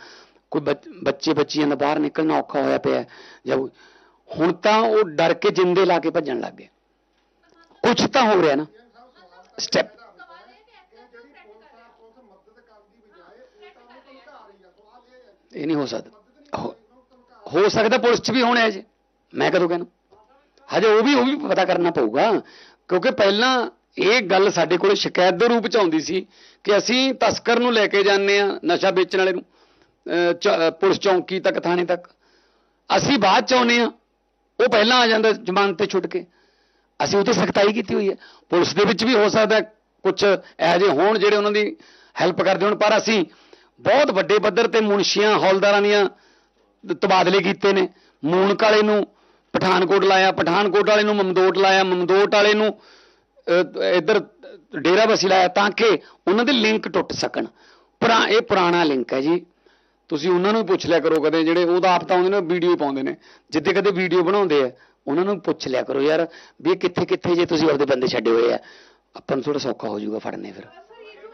ਕੋਈ ਬੱਚ- ਬੱਚੇ ਬੱਚੀਆਂ ਦਾ ਬਾਹਰ ਨਿਕਲਣਾ ਔਖਾ ਹੋਇਆ ਪਿਆ ਜਾਂ ਹੁਣ ਤਾਂ ਉਹ ਡਰ ਕੇ ਜਿੰਦੇ ਲਾ ਕੇ ਭੱਜਣ ਲੱਗ ਗਏ। ਕੁਝ ਤਾਂ ਹੋ ਰਿਹਾ ਨਾ। ਸਟੈਪ ਇਹ ਨਹੀਂ ਹੋ ਸਕਦਾ। ਹੋ- ਸਕਦਾ ਪੁਲਿਸ 'ਚ ਵੀ ਹੋਣਾ ਹੈ ਜੀ। ਮੈਂ ਕਦੋਂ ਕਹਿਣਾ? ਹਜੇ ਉਹ ਵੀ ਉਹ ਵੀ ਪਤਾ ਕਰਨਾ ਪਊਗਾ। ਕਿਉਂਕਿ ਪਹਿਲਾਂ ਇਹ ਗੱਲ ਸਾਡੇ ਕੋਲ ਸ਼ਿਕਾਇਤ ਦੇ ਰੂਪ 'ਚ ਆਉਂਦੀ ਸੀ ਕਿ ਅਸੀਂ ਤਸਕਰ ਨੂੰ ਲੈ ਕੇ ਜਾਂਦੇ ਆ ਨਸ਼ਾ ਵੇਚਣ ਵਾਲੇ ਨੂੰ ਚ- ਪੁਲਿਸ ਚੌਂਕੀ ਤੱਕ, ਥਾਣੇ ਤੱਕ। ਅਸੀਂ ਬਾਅਦ ਚ ਆਉਨੇ ਆ ਉਹ ਪਹਿਲਾਂ ਆ ਜਾਂਦਾ ਜ਼ਮਾਨਤ ਤੇ ਛੁੱਟ ਕੇ। ਅਸੀਂ ਉਹ ਤੇ ਸਖਤਾਈ ਕੀਤੀ ਹੋਈ ਹੈ। ਪੁਲਿਸ ਦੇ ਵਿੱਚ ਵੀ ਹੋ ਸਕਦਾ ਕੁਝ ਇਹੋ ਜਿਹੇ ਹੋਣ ਜਿਹੜੇ ਉਹਨਾਂ ਦੀ ਹੈਲਪ ਕਰਦੇ ਹੋਣ, ਪਰ ਅਸੀਂ ਬਹੁਤ ਵੱਡੇ ਪੱਧਰ ਤੇ ਮੁਨਸ਼ੀਆਂ, ਹੌਲਦਾਰਾਂ ਦੀਆਂ ਤਬਾਦਲੇ ਕੀਤੇ ਨੇ। ਮੂਨਕ ਵਾਲੇ ਨੂੰ ਪਠਾਨਕੋਟ ਲਾਇਆ, ਪਠਾਨਕੋਟ ਵਾਲੇ ਨੂੰ ਮਮਦੋਟ ਲਾਇਆ, ਮਮਦੋਟ ਵਾਲੇ ਨੂੰ ਇੱਧਰ ਡੇਰਾ ਬਸੀ ਲਾਇਆ ਤਾਂ ਕਿ ਉਹਨਾਂ ਦੇ ਲਿੰਕ ਟੁੱਟ ਸਕਣ। ਪੁਰਾ, ਇਹ ਪੁਰਾਣਾ ਲਿੰਕ ਹੈ ਜੀ। ਤੁਸੀਂ ਉਹਨਾਂ ਨੂੰ ਵੀ ਪੁੱਛ ਲਿਆ ਕਰੋ ਕਦੇ ਜਿਹੜੇ ਉਹਦਾ ਆਪ ਤਾਂ ਆਉਂਦੇ ਨੇ ਵੀਡੀਓ ਪਾਉਂਦੇ ਨੇ ਜਿੱਦੇ ਕਦੇ ਵੀਡੀਓ ਬਣਾਉਂਦੇ ਆ ਉਹਨਾਂ ਨੂੰ ਪੁੱਛ ਲਿਆ ਕਰੋ ਯਾਰ ਵੀ ਇਹ ਕਿੱਥੇ ਕਿੱਥੇ ਜੇ ਤੁਸੀਂ ਆਪਦੇ ਬੰਦੇ ਛੱਡੇ ਹੋਏ ਆ ਆਪਾਂ ਨੂੰ ਥੋੜਾ ਸੌਖਾ ਹੋ ਜਾਊਗਾ ਫੜਨੇ ਫਿਰ सर ये जो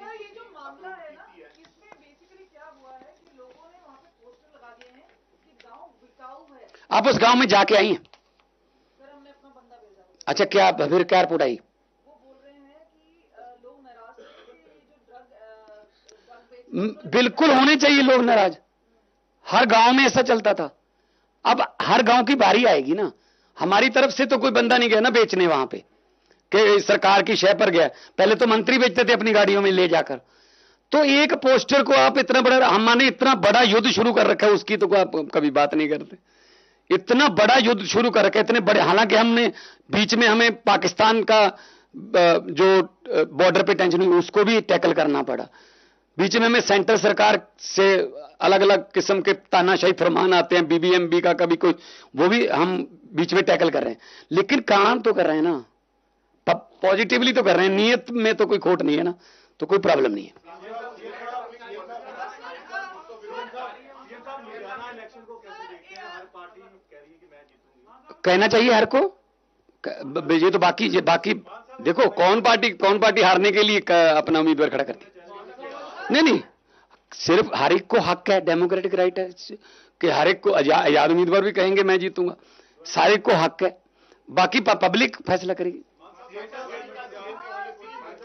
सर ये जो मामला है ना इसमें बेसिकली क्या हुआ है कि लोगों ने वहाँ पे पोस्टर लगा दिए हैं कि गांव बिकाऊ है आप उस गांव में जाके आई हैं सर हमने अपना बंदा भेजा हुआ है। अच्छा क्या फिर क्या रिपोर्ट आई बिल्कुल होने चाहिए लोग नाराज़। हर गाँव में ऐसा चलता था। अब हर गाँव की बारी आएगी ना। हमारी तरफ़ से तो कोई बंदा नहीं गया ना बेचने वहाँ पे, कि सरकार की शय पर गया। पहले तो मंत्री बेचते थे अपनी गाड़ियों में ले जाकर। तो एक पोस्टर को आप इतना बड़ा हमने इतना बड़ा युद्ध शुरू कर रखा है, उसकी तो आप कभी बात नहीं करते। इतना बड़ा युद्ध शुरू कर रखा है, इतने बड़े, हालाँकि हमने, बीच में हमें पाकिस्तान का जो बॉर्डर पे टेंशन हुई, उसको भी टैकल करना पड़ा। बीच में में सेंट्रल सरकार से अलग अलग किस्म के तानाशाही फरमान आते हैं बीबीएमबी का कभी कोई, वो भी हम बीच में टैकल कर रहे हैं। लेकिन काम तो कर रहे हैं ना। पॉजिटिवली तो कर रहे हैं, नियत में तो कोई खोट नहीं है ना तो कोई प्रॉब्लम नहीं है। कहना चाहिए हर को? ये तो बाकी, ये बाकी, देखो, कौन पार्टी कौन पार्टी हारने के लिए अपना उम्मीदवार खड़ा करती नहीं नहीं सिर्फ हर एक को हक है डेमोक्रेटिक राइट है कि हर एक को आजा- आजाद उम्मीदवार भी कहेंगे मैं जीतूंगा सारे को हक है बाकी प- पब्लिक फैसला करेगी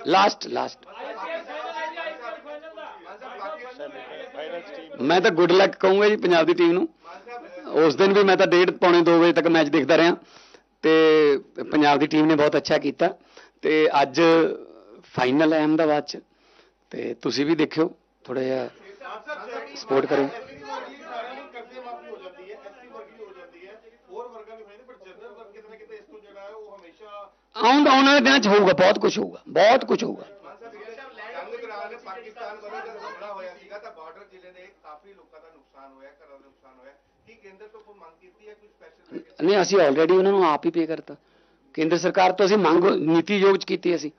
लास्ट लास्ट ਮੈਂ ਤਾਂ ਗੁੱਡ ਲੱਕ ਕਹੂੰਗਾ ਜੀ ਪੰਜਾਬ ਦੀ ਟੀਮ ਨੂੰ ਉਸ ਦਿਨ ਵੀ ਮੈਂ ਤਾਂ ਡੇਢ ਪੌਣੇ 2 ਵਜੇ ਤੱਕ ਮੈਚ ਦੇਖਦਾ ਰਿਹਾ ਤੇ ਪੰਜਾਬ ਦੀ ਟੀਮ ਨੇ ਬਹੁਤ ਅੱਛਾ ਕੀਤਾ ਤੇ ਅੱਜ ਫਾਈਨਲ ਹੈ ਅਹਿਮਦਾਬਾਦ ਚ ਤੇ ਤੁਸੀਂ ਵੀ ਦੇਖਿਓ ਥੋੜਾ ਜਿਹਾ ਸਪੋਰਟ ਕਰਿਓ। ਕਰਦੇ ਮਾਫੀ ਹੋ ਜਾਂਦੀ ਆਉਣ ਵਾਲੇ ਦਿਨਾਂ ਚ ਹੋਊਗਾ, ਬਹੁਤ ਕੁਝ ਹੋਊਗਾ, ਬਹੁਤ ਕੁਝ ਹੋਊਗਾ। ਪਾਕਿਸਤਾਨ ਵੱਲੋਂ ਜਦੋਂ ਹਮਲਾ ਹੋਇਆ ਸੀਗਾ ਤਾਂ ਬਾਰਡਰ ਜ਼ਿਲ੍ਹੇ ਦੇ ਕਾਫੀ ਲੋਕਾਂ ਦਾ ਨੁਕਸਾਨ ਹੋਇਆ ਘਰਾਂ ਦਾ ਨੁਕਸਾਨ ਹੋਇਆ ਕੀ ਕੇਂਦਰ ਤੋਂ ਕੋਈ ਮੰਗ ਕੀਤੀ ਹੈ ਕੋਈ ਸਪੈਸ਼ਲ ਨਹੀਂ, ਅਸੀਂ ਆਲਰੇਡੀ ਉਹਨਾਂ ਨੂੰ ਆਪ ਹੀ ਪੇ ਕਰਤਾ। ਕੇਂਦਰ ਸਰਕਾਰ ਤੋਂ ਅਸੀਂ ਮੰਗ, ਨੀਤੀ ਯੋਗ ਚ ਕੀਤੀ ਅਸੀਂ।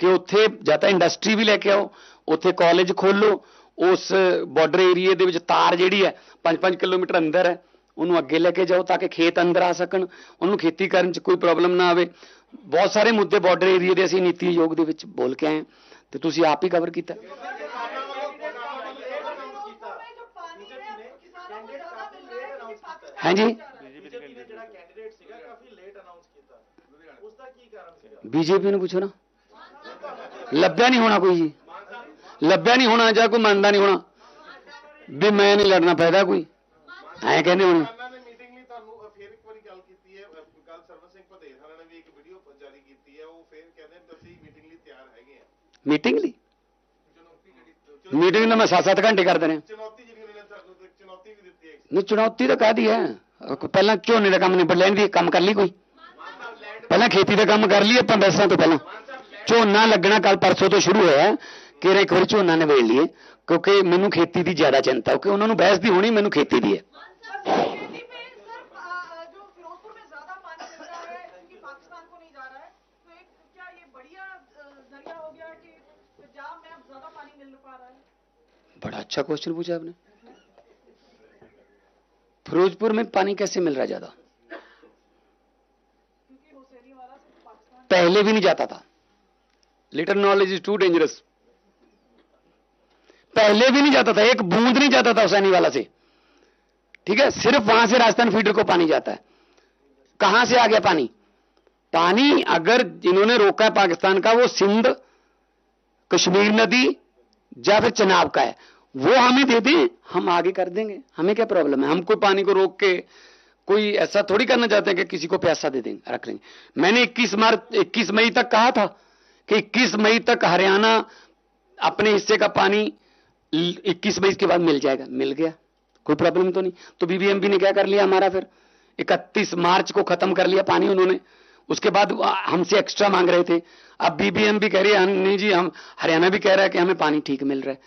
ਕਿ ਉੱਥੇ ਜਾਂ ਤਾਂ ਇੰਡਸਟਰੀ ਵੀ ਲੈ ਕੇ ਆਓ ਉੱਥੇ ਕਾਲਜ ਖੋਲੋ ਉਸ ਬਾਰਡਰ ਏਰੀਆ ਦੇ ਵਿੱਚ ਤਾਰ ਜਿਹੜੀ ਹੈ 5-5 ਕਿਲੋਮੀਟਰ ਅੰਦਰ ਹੈ ਉਹਨੂੰ ਅੱਗੇ ਲੈ ਕੇ ਜਾਓ ਤਾਂ ਕਿ ਖੇਤ ਅੰਦਰ ਆ ਸਕਣ ਉਹਨੂੰ ਖੇਤੀ ਕਰਨ 'ਚ ਕੋਈ ਪ੍ਰੋਬਲਮ ਨਾ ਆਵੇ। ਬਹੁਤ ਸਾਰੇ ਮੁੱਦੇ ਬਾਰਡਰ ਏਰੀਆ ਦੇ ਅਸੀਂ ਨੀਤੀ ਆਯੋਗ ਦੇ ਵਿੱਚ ਬੋਲ ਕੇ ਆਏ ਤੇ ਤੁਸੀਂ ਆਪ ਹੀ ਕਵਰ ਕੀਤਾ। ਹਾਂਜੀ? ਬੀਜੇਪੀ ਨੇ ਜਿਹੜਾ ਬੀਜੇਪੀ ਨੂੰ ਪੁੱਛੋ ਨਾ। ਲੱਭਿਆ ਨਹੀਂ ਹੋਣਾ ਕੋਈ ਜੀ। ਲੱਭਿਆ ਨਹੀਂ ਹੋਣਾ ਜਾਂ ਕੋਈ ਮੰਨਦਾ ਨਹੀਂ ਹੋਣਾ। ਵੀ ਮੈਂ ਨਹੀਂ ਲੜਨਾ ਫਾਇਦਾ ਕੋਈ। ਐਂ ਕਹਿੰਦੇ ਹੁਣ। ਨੇ ਮੀਟਿੰਗ ਲਈ ਨੇ ਨੇ ਮੀਟਿੰਗ ਤਾਂ ਮੈਂ 7-7 ਘੰਟੇ ਕਰਦੇ ਨੇ ਚੁਣੌਤੀ ਜਿਹੜੀ ਉਹਨਾਂ ਨੇ ਚੁਣੌਤੀ ਵੀ ਦਿੱਤੀ ਹੈ ਨਹੀਂ ਚੁਣੌਤੀ ਤਾਂ ਕਾਹਦੀ ਹੈ? ਪਹਿਲਾਂ ਝੋਨੇ ਦਾ ਕੰਮ ਨਿਬੜ ਲੈਣ ਦੀ ਕੰਮ ਕਰ ਲਈ ਕੋਈ। ਪਹਿਲਾਂ ਖੇਤੀ ਦਾ ਕੰਮ ਕਰ ਲਈ ਆਪਾਂ ਬੈਸਾਂ ਤੋਂ ਪਹਿਲਾਂ। ਝੋਨਾ ਲੱਗਣਾ ਕੱਲ ਪਰਸੋਂ ਤੋਂ ਸ਼ੁਰੂ ਹੋਇਆ ਕਿ ਇੱਕ ਵਾਰੀ ਝੋਨਾ ਨਿਬੇੜ ਲਈਏ ਕਿਉਂਕਿ ਮੈਨੂੰ ਖੇਤੀ ਦੀ ਜ਼ਿਆਦਾ ਚਿੰਤਾ ਕਿਉਂਕਿ ਉਹਨਾਂ ਨੂੰ ਬਹਿਸ ਦੀ ਹੋਣੀ ਮੈਨੂੰ ਖੇਤੀ ਦੀ ਹੈ खेती पे सर आ, जो फिरोजपुर में ज्यादा पानी मिल रहा है क्योंकि पाकिस्तान को नहीं जा रहा है तो एक क्या ये बढ़िया अ, जरिया हो गया कि पंजाब में अब ज्यादा पानी मिल पा रहा है बड़ा अच्छा क्वेश्चन पूछा आपने फिरोजपुर में पानी कैसे मिल रहा है ज्यादा क्योंकि हुसैनी वाला सिर्फ पाकिस्तान पहले भी नहीं जाता था little knowledge is too dangerous पहले भी नहीं जाता था, एक बूंद नहीं जाता था हुसैनी वाला से। ठीक है? सिर्फ़ वहाँ से राजस्थान फीडर को पानी जाता है। कहाँ से आ गया पानी? पानी अगर जिन्होंने रोका है पाकिस्तान का, वो सिंध, कश्मीर नदी, या फिर चनाब का है, वो हमें दे दें, हम आगे कर देंगे। हमें क्या प्रॉब्लम है? हम कोई पानी को रोक के कोई ऐसा थोड़ी करना चाहते हैं कि किसी को प्यासा दे देंगे रख लेंगे मैंने 21 मार्च 21 मई तक कहा था कि 21 मई तक हरियाणा अपने हिस्से का पानी 21 मई के बाद मिल जाएगा। मिल गया। कोई प्रॉब्लम तो नहीं। तो बीबीएमबी ने क्या कर लिया हमारा फिर? 31 मार्च को खत्म कर लिया पानी उन्होंने। उसके बाद हमसे एक्स्ट्रा मांग रहे थे। अब बीबीएमबी कह रही है नहीं जी, हम हरियाणा भी कह रहा है कि हमें पानी ठीक मिल रहा है।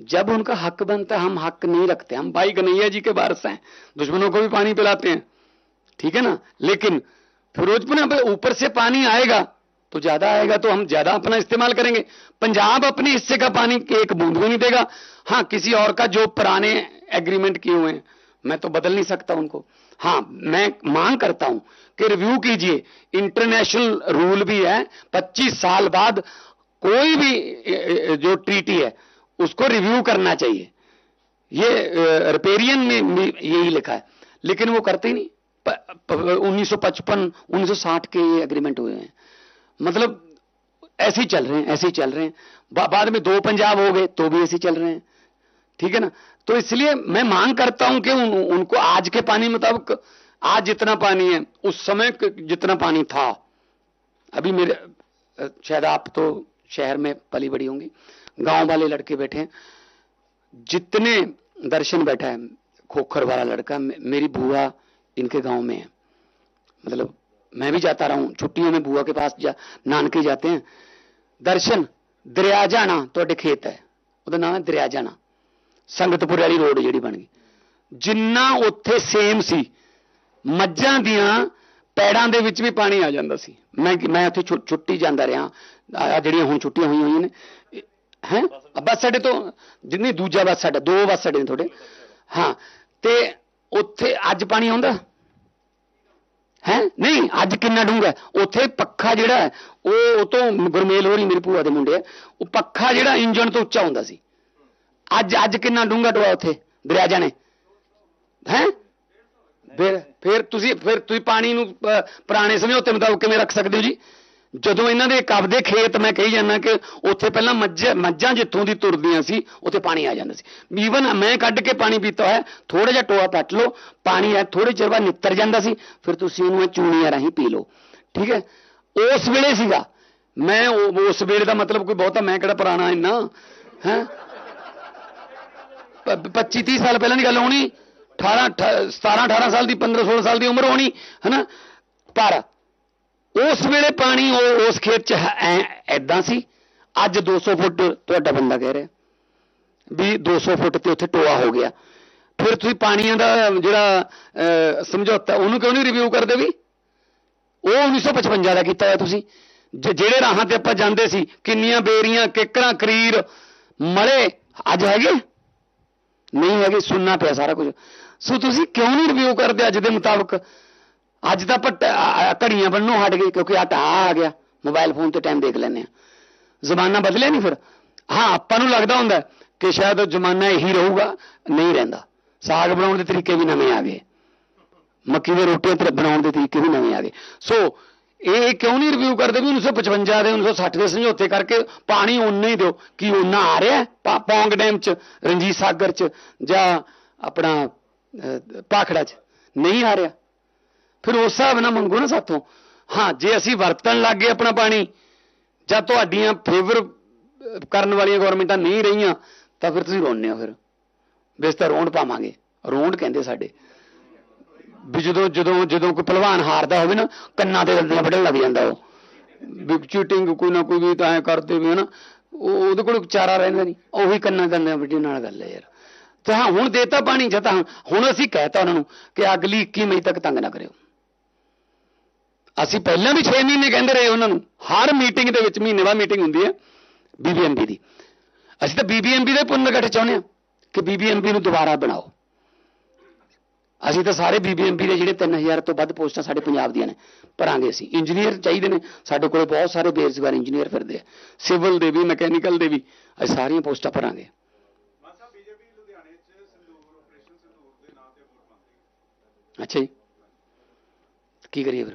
जब उनका हक बनता है, हम हक नहीं रखते। हम भाई कन्हैया जी के वारस हैं। दुश्मनों को भी पानी पिलाते हैं। ठीक है ना? लेकिन फिरोजपुर ऊपर से पानी आएगा। तो ज़्यादा आएगा तो हम ज़्यादा अपना इस्तेमाल करेंगे। पंजाब अपने हिस्से का पानी के एक बूंद भी नहीं देगा। हाँ किसी और का जो पुराने एग्रीमेंट किए हुए हैं, मैं तो बदल नहीं सकता उनको। हाँ मैं मांग करता हूँ कि रिव्यू कीजिए। इंटरनेशनल रूल भी है 25 साल बाद कोई भी जो ट्रीटी है, उसको रिव्यू करना चाहिए। ये रिपेरियन में यही लिखा है। लेकिन वो करते ही नहीं। उन्नीस सौ पचपन, उन्नीस सौ साठ के ये एग्रीमेंट हुए हैं। मतलब ऐसे ही चल रहे हैं ऐसे ही चल रहे हैं। बाद में दो पंजाब हो गए तो भी ऐसे ही चल रहे हैं। ठीक है ना? तो इसलिए मैं मांग करता हूँ कि उन, उनको आज के पानी मुताबिक आज जितना पानी है उस समय जितना पानी था। अभी मेरे शायद आप तो शहर में पली बड़ी होंगी। गाँव वाले लड़के बैठे हैं। जितने दर्शन बैठा है खोखर वाला लड़का मेरी बुआ इनके गाँव में है। मतलब मैं भी जाता रहा हूं छुट्टियों में बुआ के पास जा नानके जाते हैं दर्शन दरिया जाना ਤੁਹਾਡੇ ਖੇਤ ਹੈ ਉਹਦਾ ਨਾਮ ਹੈ ਦਰਿਆ ਜਾਣਾ ਸੰਗਤਪੁਰ ਵਾਲੀ ਰੋਡ ਜਿਹੜੀ ਬਣ ਗਈ ਜਿੰਨਾ ਉੱਥੇ ਸੇਮ ਸੀ ਮੱਝਾਂ ਦੀਆਂ ਪੈੜਾਂ ਦੇ ਵਿੱਚ ਵੀ ਪਾਣੀ ਆ ਜਾਂਦਾ ਸੀ ਮੈਂ ਮੈਂ ਉੱਥੇ ਛੁ- ਛੁੱਟੀ ਜਾਂਦਾ ਰਿਹਾ ਆ ਜਿਹੜੀਆਂ ਹੁਣ ਛੁੱਟੀਆਂ ਹੋਈਆਂ ਹੋਈਆਂ ਨੇ ਹੈ ਬੱਸ ਸਾਡੇ ਤੋਂ ਜਿੰਨੀ ਦੂਜਾ ਬੱਸ ਸਾਡਾ ਦੋ ਬੱਸ ਸਾਡੇ ਨੇ ਤੁਹਾਡੇ ਹਾਂ ਤੇ ਉੱਥੇ ਅੱਜ ਪਾਣੀ ਆਉਂਦਾ ਹੈ? ਨਹੀਂ ਅੱਜ ਕਿੰਨਾ ਡੂੰਘਾ ਉੱਥੇ ਪੱਖਾ ਜਿਹੜਾ ਹੈ, ਉਹ ਉਹ ਤੋਂ ਗੁਰਮੇਲ ਹੋਰੀ ਮੇਰੇ ਭੂਆ ਦੇ ਮੁੰਡੇ ਆ ਉਹ ਪੱਖਾ ਜਿਹੜਾ ਇੰਜਣ ਤੋਂ ਉੱਚਾ ਹੁੰਦਾ ਸੀ। ਅੱਜ ਅੱਜ ਕਿੰਨਾ ਡੂੰਘਾ ਡੋਆ ਉੱਥੇ ਦਰਿਆ ਜਾਣੇ। ਹੈ? ਫਿਰ ਫਿਰ ਤੁਸੀਂ ਫਿਰ ਤੁਸੀਂ ਪਾਣੀ ਨੂੰ ਪੁਰਾਣੇ ਸਮਝੌਤੇ ਮੁਤਾਬਕ ਕਿਵੇਂ ਰੱਖ ਸਕਦੇ ਹੋ ਜੀ? ਜਦੋਂ ਇਹਨਾਂ ਦੇ ਕਬਦੇ ਖੇਤ ਮੈਂ ਕਹੀ ਜਾਂਦਾ ਕਿ ਉੱਥੇ ਪਹਿਲਾਂ ਮੱਝ ਮੱਝਾਂ ਜਿੱਥੋਂ ਦੀ ਤੁਰਦੀਆਂ ਸੀ, ਉੱਥੇ ਪਾਣੀ ਆ ਜਾਂਦਾ ਸੀ। ਈਵਨ ਮੈਂ ਕੱਢ ਕੇ ਪਾਣੀ ਪੀਤਾ ਹੋਇਆ ਥੋੜਾ ਜਿਹਾ ਟੋਆ ਪੱਟ ਲਓ, ਪਾਣੀ ਹੈ ਥੋੜੇ ਚਿਰ ਬਾਅਦ ਨਿੱਤਰ ਜਾਂਦਾ ਸੀ, ਫਿਰ ਤੁਸੀਂ ਇਹਨੂੰ ਚੂਣੀਆਂ ਰਾਹੀਂ ਪੀ ਲਓ। ਠੀਕ ਹੈ ਉਸ ਵੇਲੇ ਸੀਗਾ। ਮੈਂ ਉਹ- ਉਸ ਵੇਲੇ ਦਾ ਮਤਲਬ ਕੋਈ ਬਹੁਤਾ ਮੈਂ ਕਿਹੜਾ ਪੁਰਾਣਾ ਇੰਨਾ? ਹੈ? 25 30 ਸਾਲ ਪਹਿਲਾਂ ਦੀ ਗੱਲ ਹੋਣੀ 18 17 18 ਸਾਲ ਦੀ 15 16 ਸਾਲ ਦੀ ਉਮਰ ਹੋਣੀ, ਹੈਨਾ? ਪਰ ਉਸ ਵੇਲੇ ਪਾਣੀ ਉਹ ਉਸ ਖੇਤ ਚ ਐਦਾਂ ਸੀ। ਅੱਜ 200 ਫੁੱਟ ਤੁਹਾਡਾ ਬੰਦਾ ਕਹਿ ਰਿਹਾ। ਵੀ 200 ਫੁੱਟ ਤੇ ਉੱਥੇ ਟੋਆ ਹੋ ਗਿਆ। ਫਿਰ ਤੁਸੀਂ ਪਾਣੀਆਂ ਦਾ ਜਿਹੜਾ ਸਮਝੌਤਾ, ਉਹਨੂੰ ਕਿਉਂ ਨਹੀਂ ਰਿਵਿਊ ਕਰਦੇ ਵੀ? ਉਹ 1955 ਦਾ ਕੀਤਾ ਹੋਇਆ ਤੁਸੀਂ। ਜ- ਜਿਹੜੇ ਰਾਹਾਂ ਤੇ ਆਪਾਂ ਜਾਂਦੇ ਸੀ, ਕਿੰਨੀਆਂ ਬੇਰੀਆਂ ਕਿੱਕਰਾਂ ਕਰੀਰ ਮਲੇ ਅੱਜ ਹੈਗੇ? ਨਹੀਂ ਹੈਗੇ, ਸੁਣਨਾ ਪਿਆ ਸਾਰਾ ਕੁਝ। ਸੋ ਤੁਸੀਂ ਕਿਉਂ ਨਹੀਂ ਰਿਵਿਊ ਕਰਦੇ ਅੱਜ ਦੇ ਮੁਤਾਬਕ? ਅੱਜ ਤਾਂ ਆਪਾਂ ਟ- ਆ- ਘੜੀਆਂ ਬੰਨੋਂ ਹਟ ਗਏ ਕਿਉਂਕਿ ਆ ਟਾ ਆ ਗਿਆ। ਮੋਬਾਈਲ ਫੋਨ ਤੇ ਟਾਈਮ ਦੇਖ ਲੈਂਦੇ ਆ ਜ਼ਮਾਨਾ ਬਦਲਿਆ ਨਹੀਂ ਫਿਰ? ਹਾਂ ਆਪਾਂ ਨੂੰ ਲੱਗਦਾ ਹੁੰਦਾ ਕਿ ਸ਼ਾਇਦ ਜ਼ਮਾਨਾ ਇਹੀ ਰਹੂਗਾ ਨਹੀਂ ਰਹਿੰਦਾ। ਸਾਗ ਬਣਾਉਣ ਦੇ ਤਰੀਕੇ ਵੀ ਨਵੇਂ ਆ ਗਏ। ਮੱਕੀ ਦੀਆਂ ਰੋਟੀਆਂ ਤੇ ਬਣਾਉਣ ਦੇ ਤਰੀਕੇ ਵੀ ਨਵੇਂ ਆ ਗਏ। ਸੋ ਇਹ ਕਿਉਂ ਨਹੀਂ ਰਿਵਿਊ ਕਰਦੇ ਵੀ 1955 ਦੇ 1960 ਦੇ ਸਮਝੌਤੇ ਕਰਕੇ ਪਾਣੀ ਓਨਾ ਹੀ ਦਿਓ ਕੀ ਓਨਾ ਆ ਰਿਹਾ ਪਾ- ਪੌਂਗ ਡੈਮ ਚ ਰਣਜੀਤ ਸਾਗਰ ਚ ਜਾਂ ਆਪਣਾ ਅਹ, ਪਾਖੜਾ ਚ। ਨਹੀਂ ਆ ਰਿਹਾ। ਫਿਰ ਉਸ ਹਿਸਾਬ ਨਾਲ ਮੰਗੋ ਨਾ ਸਾਥੋਂ। ਹਾਂ, ਜੇ ਅਸੀਂ ਵਰਤਣ ਲੱਗ ਗਏ ਆਪਣਾ ਪਾਣੀ, ਜਾਂ ਤੁਹਾਡੀਆਂ ਫੇਵਰ ਕਰਨ ਵਾਲੀਆਂ ਗਵਰਨਮੈਂਟਾਂ ਨਹੀਂ ਰਹੀਆਂ, ਤਾਂ ਫਿਰ ਤੁਸੀਂ ਰੋਣੇ ਹੋ ਫਿਰ। ਵੀ ਤਾਂ ਰੋਣ ਪਾਵਾਂਗੇ। ਰੋਂਡ ਕਹਿੰਦੇ ਸਾਡੇ। ਵੀ ਜਦੋਂ ਜਦੋਂ ਜਦੋਂ ਕੋਈ ਪਹਿਲਵਾਨ ਹਾਰਦਾ ਹੋਵੇ ਨਾ, ਕੰਨਾਂ ਦੇ ਦੰਦਾਂ ਵੱਢਣ ਲੱਗ ਜਾਂਦਾ ਉਹ। ਵੀ ਚੀਟਿੰਗ ਕੋਈ ਨਾ ਕੋਈ ਵੀ ਤਾਂ ਐ ਕਰਦੇ ਵੀ ਹਨਾ। ਉਹ, ਉਹਦੇ ਕੋਲ ਚਾਰਾ ਰਹਿੰਦਾ ਨਹੀਂ। ਉਹੀ ਕੰਨਾਂ ਦੇ ਦੰਦਾਂ ਵੱਢਣ ਨਾਲ ਗੱਲ ਹੈ ਯਾਰ। ਤਾਂ ਹਾਂ, ਹੁਣ ਦੇਤਾ ਪਾਣੀ, ਜਾਂ ਤਾਂ ਹੁਣ ਅਸੀਂ ਕਹਿਤਾ ਉਹਨਾਂ ਨੂੰ ਕਿ ਅਗਲੀ 21 ਮਈ ਤੱਕ ਤੰਗ ਨਾ ਕਰਿਓ। ਅਸੀਂ ਪਹਿਲਾਂ ਵੀ 6 ਮਹੀਨੇ ਕਹਿੰਦੇ ਰਹੇ ਉਹਨਾਂ ਨੂੰ, ਹਰ ਮੀਟਿੰਗ ਦੇ ਵਿੱਚ ਮਹੀਨੇ ਬਾਅਦ ਮੀਟਿੰਗ ਹੁੰਦੀ ਹੈ ਬੀਬੀਐਮਬੀ ਦੀ। ਅਸੀਂ ਤਾਂ ਬੀਬੀਐਮਬੀ ਦੇ ਪੁਨਰਗਠ ਚਾਹੁੰਦੇ ਹਾਂ ਕਿ ਬੀਬੀਐਮਬੀ ਨੂੰ ਦੁਬਾਰਾ ਬਣਾਓ। ਅਸੀਂ ਤਾਂ ਸਾਰੇ ਬੀਬੀਐਮਬੀ ਦੇ ਜਿਹੜੇ 3000 ਤੋਂ ਵੱਧ ਪੋਸਟਾਂ ਸਾਡੇ ਪੰਜਾਬ ਦੀਆਂ ਨੇ, ਭਰਾਂਗੇ ਅਸੀਂ। ਇੰਜੀਨੀਅਰ ਚਾਹੀਦੇ ਨੇ, ਸਾਡੇ ਕੋਲੇ ਬਹੁਤ ਸਾਰੇ ਬੇਰੁਜ਼ਗਾਰ ਇੰਜੀਨੀਅਰ ਫਿਰਦੇ ਆ। ਸਿਵਲ ਦੇ ਵੀ ਮੈਕੈਨੀਕਲ ਦੇ ਵੀ, ਅਸੀਂ ਸਾਰੀਆਂ ਪੋਸਟਾਂ ਭਰਾਂਗੇ। ਅੱਛਾ ਜੀ। ਕੀ ਕਰੀਏ ਫਿਰ?